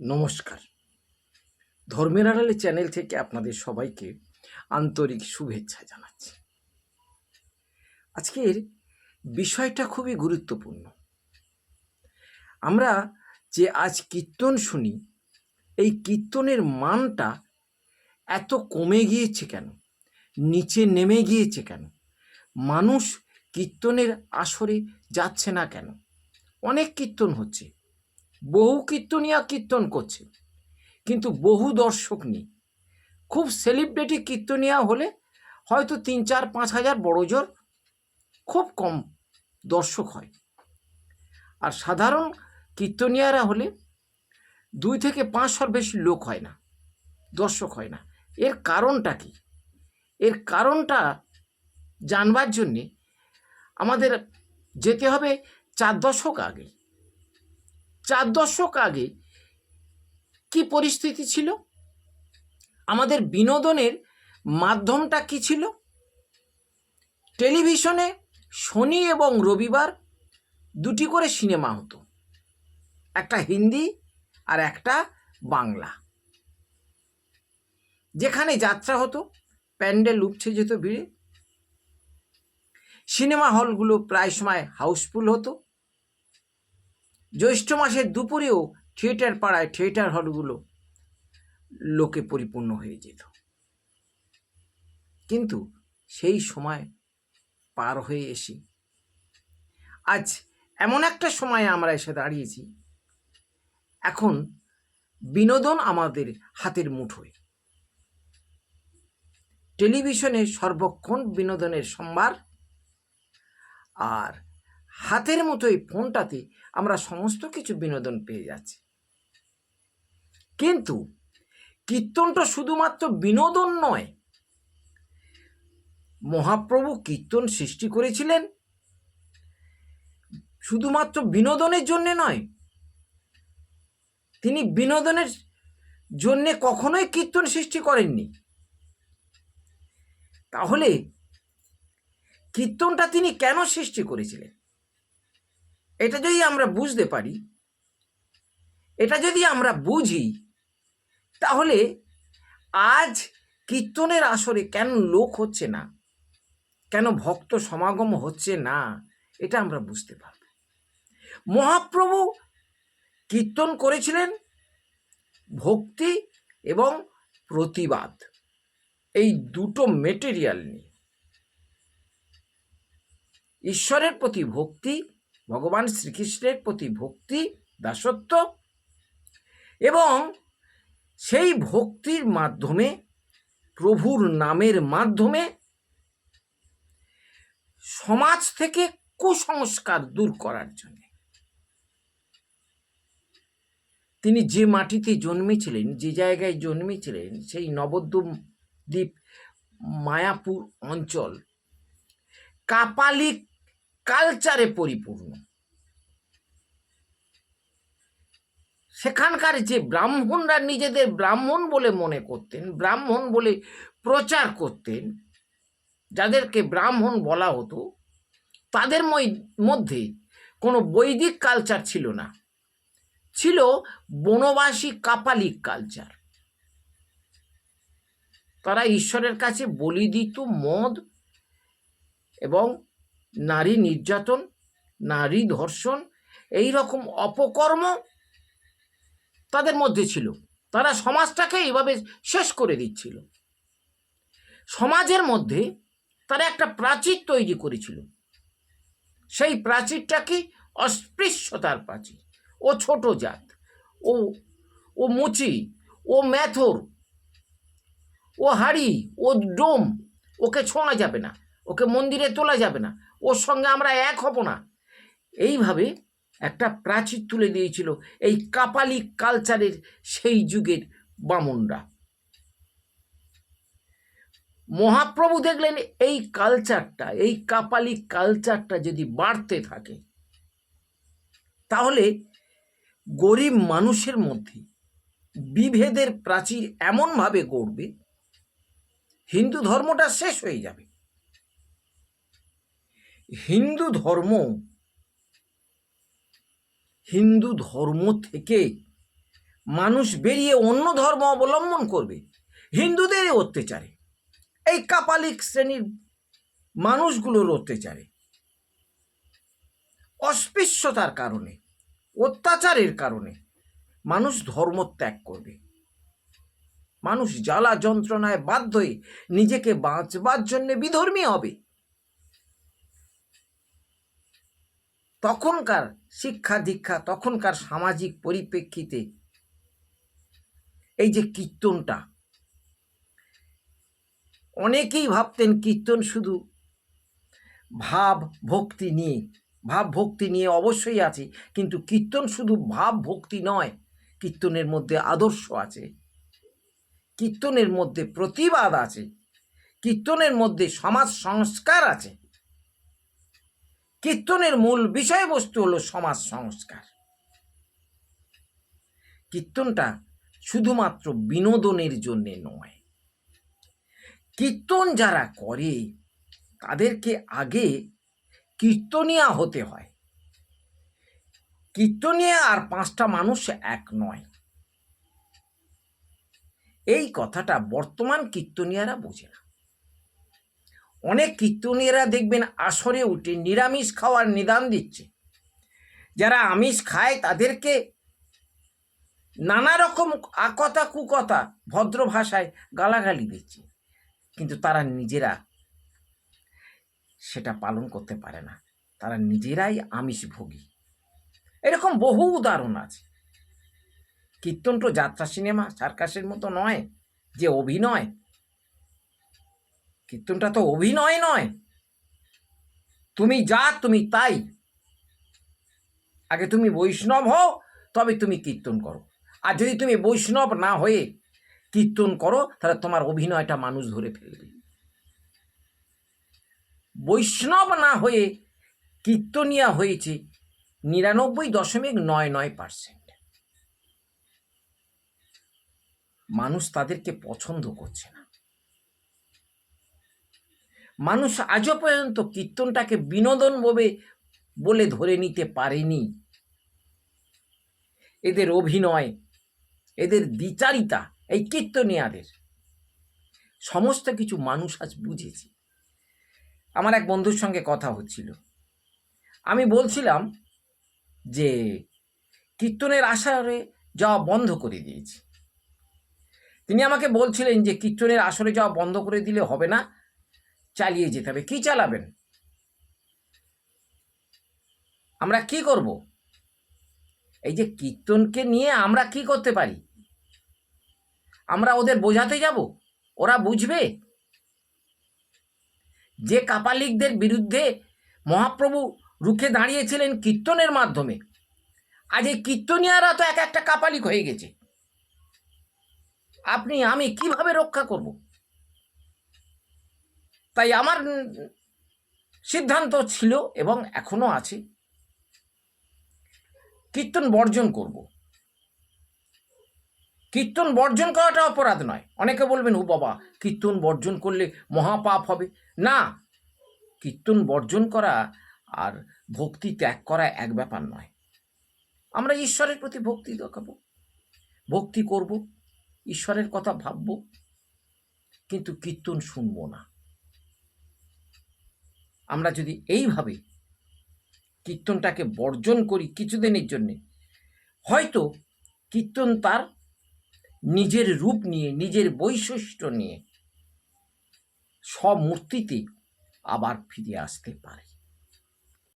নমস্কার। ধর্মের আড়ালে চ্যানেল থেকে আপনাদের সবাইকে আন্তরিক শুভেচ্ছা জানাচ্ছি। আজকের বিষয়টা খুবই গুরুত্বপূর্ণ। আমরা যে আজ কীর্তন শুনি, এই কীর্তনের মানটা এত কমে গিয়েছে কেন? নিচে নেমে গিয়েছে কেন? মানুষ কীর্তনের আসরে যাচ্ছে না কেন? অনেক কীর্তন হচ্ছে। বহু কীর্তনিয়া কীর্তন করছে। কিন্তু বহু দর্শক নেই। খুব সেলিব্রিটি কীর্তনিয়া হলে হয়তো তিন, চার, পাঁচ হাজার বড় জোর খুব কম দর্শক হয়। আর সাধারণ কীর্তনিয়ারা হলে দুই থেকে পাঁচশোর বেশি লোক হয় না, দর্শক হয় না। এর কারণটা কি? এর কারণটা জানবার জন্যে আমাদের যেতে হবে চার দশক আগে। চার দশক আগে কি পরিস্থিতি ছিল? আমাদের বিনোদনের মাধ্যমটা কি ছিল? টেলিভিশনে শনি এবং রবিবার দুটি করে সিনেমা হতো। একটা হিন্দি আর একটা বাংলা। যেখানে যাত্রা হতো, প্যান্ডেল উপছে যেত ভিড়ে। সিনেমা হলগুলো প্রায় সময় হাউসফুল হতো। জ্যৈষ্ঠ মাসের দুপুরেও থিয়েটার পাড়ায় থিয়েটার হলগুলো লোকে পরিপূর্ণ হয়ে যেত। কিন্তু সেই সময় পার হয়ে এসে, আজ এমন একটা সময়ে আমরা এসে দাঁড়িয়েছি। এখন বিনোদন আমাদের হাতের মুঠোয়। টেলিভিশনে সর্বক্ষণ বিনোদনের সম্ভার, আর হাতের মতোই ফোনটাতে আমরা সমস্ত কিছু বিনোদন পেয়ে যাচ্ছি। কিন্তু কীর্তনটা শুধুমাত্র বিনোদন নয়, মহাপ্রভু কীর্তন সৃষ্টি করেছিলেন শুধুমাত্র বিনোদনের জন্যে নয়, তিনি বিনোদনের জন্যে কখনোই কীর্তন সৃষ্টি করেননি। তাহলে কীর্তনটা তিনি কেন সৃষ্টি করেছিলেন? এটা যদি আমরা বুঝতে পারি, এটা যদি আমরা বুঝি, তাহলে আজ কীর্তনের আসরে কেন লোক হচ্ছে না? কেন ভক্ত সমাগম হচ্ছে না? এটা আমরা বুঝতে পারব। মহাপ্রভু কীর্তন করেছিলেন ভক্তি এবং প্রতিবাদ। এই দুটো মেটেরিয়াল নিয়ে। ঈশ্বরের প্রতি ভক্তি ভগবান শ্রীকৃষ্ণের প্রতি ভক্তি, দাসত্ব এবং সেই ভক্তির মাধ্যমে, প্রভুর নামের মাধ্যমে সমাজ থেকে কুসংস্কার দূর করার জন্য। তিনি যে মাটিতে জন্মেছিলেন, যে জায়গায় জন্মেছিলেন, সেই নবদ্বীপ দ্বীপ মায়াপুর অঞ্চল, কাপালিক কালচারে পরিপূর্ণ। সেখানকার যে ব্রাহ্মণরা নিজেদের ব্রাহ্মণ বলে মনে করতেন, ব্রাহ্মণ বলে প্রচার করতেন, যাদেরকে ব্রাহ্মণ বলা হতো, তাদের মধ্যে কোনো বৈদিক কালচার ছিল না। ছিল বনবাসী কাপালিক কালচার। তারা ঈশ্বরের কাছে বলি দিত, মদ এবং নারী নির্যাতন, নারী ধর্ষণ, এই রকম অপকর্ম তাদের মধ্যে ছিল। তারা সমাজটাকে এইভাবে শেষ করে দিচ্ছিল। সমাজের মধ্যে তারা একটা প্রাচীর তৈরি করেছিল। সেই প্রাচীরটা কি অস্পৃশ্যতার প্রাচীর। ও ছোট জাত, ও ও মুচি, ও ম্যাথর, ও হাড়ি, ও ডোম, ওকে ছোঁয়া যাবে না, ওকে মন্দিরে তোলা যাবে না। ওর সঙ্গে আমরা এক হব না। এইভাবে একটা প্রাচীর তুলে দিয়েছিল এই কাপালিক কালচারের সেই যুগের বামনরা। মহাপ্রভু দেখলেন এই কালচারটা, এই কাপালিক কালচারটা যদি বাড়তে থাকে, তাহলে গরিব মানুষের মধ্যে বিভেদের প্রাচীর এমনভাবে গড়বে, হিন্দু ধর্মটা শেষ হয়ে যাবে। হিন্দু ধর্ম হিন্দু ধর্ম থেকে মানুষ বেরিয়ে অন্য ধর্ম অবলম্বন করবে। হিন্দুদের অত্যাচারে। এই কাপালিক শ্রেণির মানুষগুলোর অত্যাচারে। অস্পৃশ্যতার কারণে, অত্যাচারের কারণে মানুষ ধর্ম ত্যাগ করবে। মানুষ জ্বালা যন্ত্রণায় বাধ্য হয়ে নিজেকে বাঁচবার জন্য বিধর্মী হবে। তখনকার শিক্ষা দীক্ষা, তখনকার সামাজিক পরিপ্রেক্ষিতে এই যে কীর্তনটা, অনেকেই ভাবতেন কীর্তন শুধু ভাব ভক্তি নিয়ে, ভাব ভক্তি নিয়ে অবশ্যই আছে, কিন্তু কীর্তন শুধু ভাব ভক্তি নয়, কীর্তনের মধ্যে আদর্শ আছে, কীর্তনের মধ্যে প্রতিবাদ আছে, কীর্তনের মধ্যে সমাজ সংস্কার আছে। কীর্তনের মূল বিষয়বস্তু হলো সমাজ সংস্কার। কীর্তনটা শুধুমাত্র বিনোদনের জন্যে নয়। কীর্তন যারা করে, তাদেরকে আগে কীর্তনিয়া হতে হয়। কীর্তনিয়া আর পাঁচটা মানুষ এক নয়। এই কথাটা বর্তমান কীর্তনিয়ারা বোঝে না। অনেক কীর্তনিয়ারা দেখবেন আসরে উঠে নিরামিষ খাওয়ার নিদান দিচ্ছে। যারা আমিষ খায় তাদেরকে নানা রকম আকথা কুকথা ভদ্র ভাষায় গালাগালি দিচ্ছে। কিন্তু তারা নিজেরা সেটা পালন করতে পারে না। তারা নিজেরাই আমিষ ভোগী এরকম বহু উদাহরণ আছে। কীর্তন তো যাত্রা সিনেমা, সার্কাসের মতো নয়, যে অভিনয় কীর্তনটা তো অভিনয় নয়। তুমি যা, তুমি তাই। আগে তুমি বৈষ্ণব হও, তবে তুমি কীর্তন করো। আর যদি তুমি বৈষ্ণব না হয়ে কীর্তন করো, তাহলে তোমার অভিনয়টা মানুষ ধরে ফেলবে। বৈষ্ণব না হয়ে কীর্তনিয়া হয়েছে নিরানব্বই দশমিক নয় নয় পার্সেন্ট। মানুষ তাদেরকে পছন্দ করছে না। মানুষ আজও পর্যন্ত কীর্তনটাকে বিনোদন বলে বলে ধরে নিতে পারেনি। এদের অভিনয়, এদের দ্বিচারিতা এই কীর্তনিয়াদের, সমস্ত কিছু মানুষ আজ বুঝেছে। আমার এক বন্ধুর সঙ্গে কথা হচ্ছিল। আমি বলছিলাম যে, কীর্তনের আসরে যাওয়া বন্ধ করে দিয়েছি। তিনি আমাকে বলছিলেন যে, কীর্তনের আসরে যাওয়া বন্ধ করে দিলে হবে না চালিয়ে যেতে হবে। কি চালাবেন? আমরা কি করব? এই যে কীর্তনকে নিয়ে আমরা কি করতে পারি? আমরা ওদের বোঝাতে যাব? ওরা বুঝবে? যে কাপালিকদের বিরুদ্ধে মহাপ্রভু রুখে দাঁড়িয়েছিলেন কীর্তনের মাধ্যমে, আজ এই কীর্তনিয়ারা তো এক একটা কাপালিক হয়ে গেছে। আপনি, আমি কীভাবে রক্ষা করব? তাই আমার সিদ্ধান্ত ছিল এবং এখনও আছে। কীর্তন বর্জন করব। কীর্তন বর্জন করাটা অপরাধ নয়। অনেকে বলবেন, ও বাবা, কীর্তন বর্জন করলে মহাপাপ হবে। না, কীর্তন বর্জন করা আর ভক্তি ত্যাগ করা এক ব্যাপার নয়। আমরা ঈশ্বরের প্রতি ভক্তি দেখাবো, ভক্তি করব, ঈশ্বরের কথা ভাবব, কিন্তু কীর্তন শুনব না। আমরা যদি এইভাবে কীর্তনটাকে বর্জন করি কিছুদিনের জন্যে, হয়তো কীর্তন তার নিজের রূপ নিয়ে, নিজের বৈশিষ্ট্য নিয়ে সব মূর্তিতে আবার ফিরে আসতে পারে।